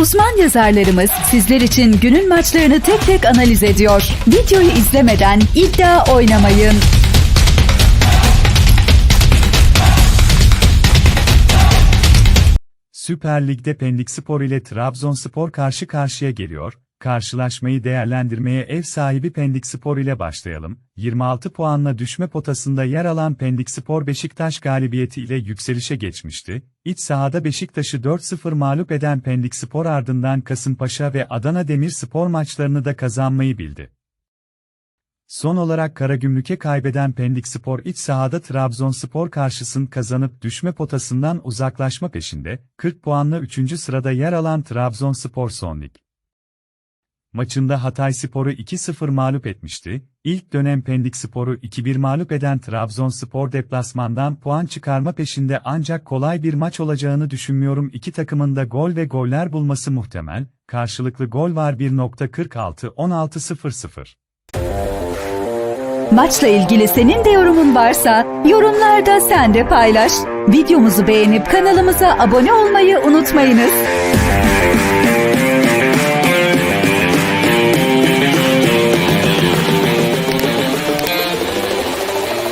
Uzman yazarlarımız sizler için günün maçlarını tek tek analiz ediyor. Videoyu izlemeden iddia oynamayın. Süper Lig'de Pendikspor ile Trabzonspor karşı karşıya geliyor. Karşılaşmayı değerlendirmeye ev sahibi Pendikspor ile başlayalım. 26 puanla düşme potasında yer alan Pendikspor Beşiktaş galibiyeti ile yükselişe geçmişti. İç sahada Beşiktaş'ı 4-0 mağlup eden Pendikspor ardından Kasımpaşa ve Adana Demirspor maçlarını da kazanmayı bildi. Son olarak Karagümrük'e kaybeden Pendikspor iç sahada Trabzonspor karşısın kazanıp düşme potasından uzaklaşma peşinde, 40 puanla 3. sırada yer alan Trabzonspor son lig. Maçında Hatayspor'u 2-0 mağlup etmişti, ilk dönem Pendikspor'u 2-1 mağlup eden Trabzonspor deplasmandan puan çıkarma peşinde ancak kolay bir maç olacağını düşünmüyorum iki takımın da gol ve goller bulması muhtemel, karşılıklı gol var 1.46-16-0-0. Maçla ilgili senin de yorumun varsa yorumlarda sen de paylaş. Videomuzu beğenip kanalımıza abone olmayı unutmayınız.